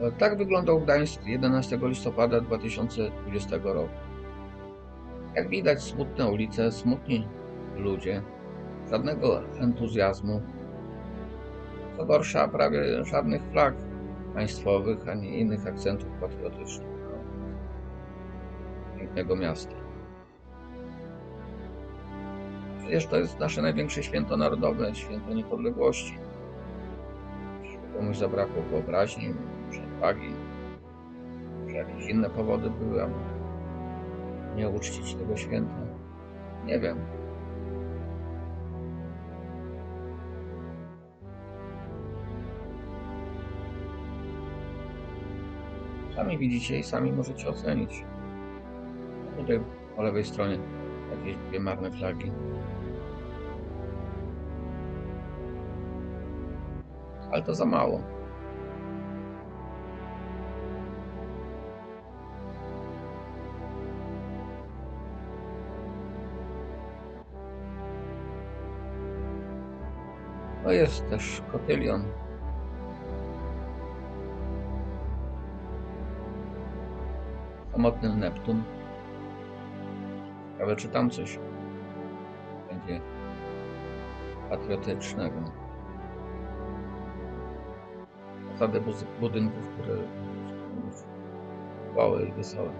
E, Tak wyglądał Gdańsk 11 listopada 2020 roku. Jak widać, smutne ulice, smutni ludzie, żadnego entuzjazmu. Co gorsza, prawie żadnych flag państwowych ani innych akcentów patriotycznych. Pięknego miasta. Przecież to jest nasze największe święto narodowe, święto niepodległości. Komuś zabrakło wyobraźni, może odwagi, może jakieś inne powody były, aby nie uczcić tego święta? Nie wiem. Sami widzicie i sami możecie ocenić. Tutaj po lewej stronie jakieś dwie marne flagi. Ale to za mało. No jest też kotylion. Samotny Neptun. Ciekawe, czy tam coś będzie patriotycznego. Fasady buz- budynków, które gołe i wesołe.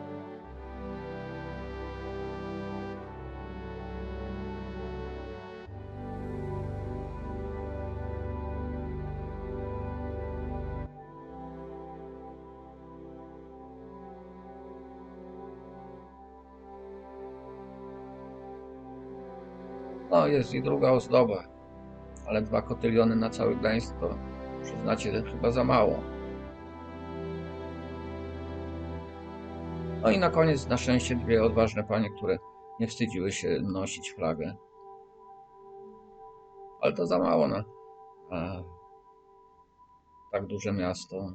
No, jest i druga ozdoba, ale dwa kotyliony na cały Gdańsk to przyznacie chyba za mało. No i na koniec na szczęście dwie odważne panie, które nie wstydziły się nosić flagę. Ale to za mało na, na tak duże miasto.